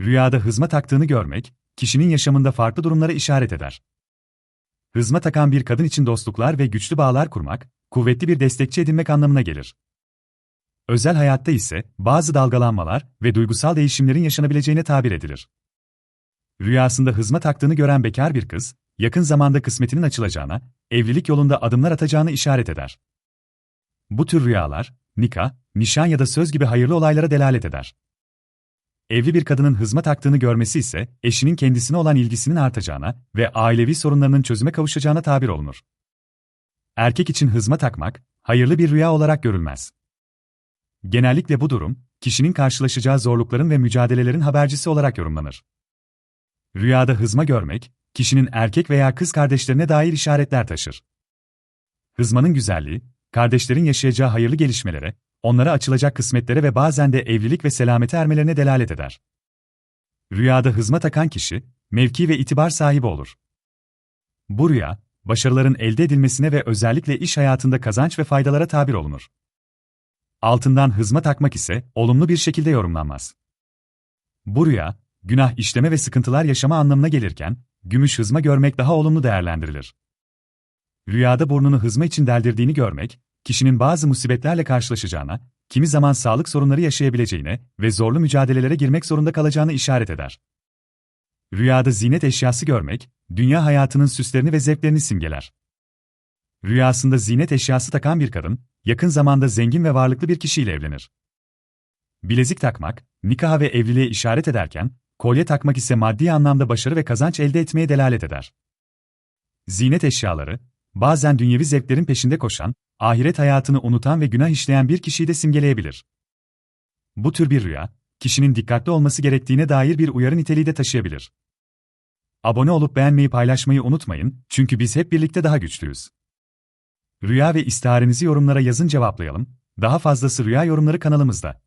Rüyada hızma taktığını görmek, kişinin yaşamında farklı durumlara işaret eder. Hızma takan bir kadın için dostluklar ve güçlü bağlar kurmak, kuvvetli bir destekçi edinmek anlamına gelir. Özel hayatta ise bazı dalgalanmalar ve duygusal değişimlerin yaşanabileceğine tabir edilir. Rüyasında hızma taktığını gören bekar bir kız, yakın zamanda kısmetinin açılacağına, evlilik yolunda adımlar atacağını işaret eder. Bu tür rüyalar, nikah, nişan ya da söz gibi hayırlı olaylara delalet eder. Evli bir kadının hızma taktığını görmesi ise, eşinin kendisine olan ilgisinin artacağına ve ailevi sorunlarının çözüme kavuşacağına tabir olunur. Erkek için hızma takmak, hayırlı bir rüya olarak görülmez. Genellikle bu durum, kişinin karşılaşacağı zorlukların ve mücadelelerin habercisi olarak yorumlanır. Rüyada hızma görmek, kişinin erkek veya kız kardeşlerine dair işaretler taşır. Hızmanın güzelliği, kardeşlerin yaşayacağı hayırlı gelişmelere, onlara açılacak kısmetlere ve bazen de evlilik ve selamete ermelerine delalet eder. Rüyada hızma takan kişi, mevki ve itibar sahibi olur. Bu rüya, başarıların elde edilmesine ve özellikle iş hayatında kazanç ve faydalara tabir olunur. Altından hızma takmak ise olumlu bir şekilde yorumlanmaz. Bu rüya, günah işleme ve sıkıntılar yaşama anlamına gelirken, gümüş hızma görmek daha olumlu değerlendirilir. Rüyada burnunu hızma için deldirdiğini görmek, kişinin bazı musibetlerle karşılaşacağına, kimi zaman sağlık sorunları yaşayabileceğine ve zorlu mücadelelere girmek zorunda kalacağını işaret eder. Rüyada zinet eşyası görmek, dünya hayatının süslerini ve zevklerini simgeler. Rüyasında zinet eşyası takan bir kadın, yakın zamanda zengin ve varlıklı bir kişiyle evlenir. Bilezik takmak, nikaha ve evliliğe işaret ederken, kolye takmak ise maddi anlamda başarı ve kazanç elde etmeye delalet eder. Zinet eşyaları, bazen dünyevi zevklerin peşinde koşan, ahiret hayatını unutan ve günah işleyen bir kişiyi de simgeleyebilir. Bu tür bir rüya, kişinin dikkatli olması gerektiğine dair bir uyarı niteliği de taşıyabilir. Abone olup beğenmeyi paylaşmayı unutmayın, çünkü biz hep birlikte daha güçlüyüz. Rüya ve istiharenizi yorumlara yazın cevaplayalım, daha fazlası rüya yorumları kanalımızda.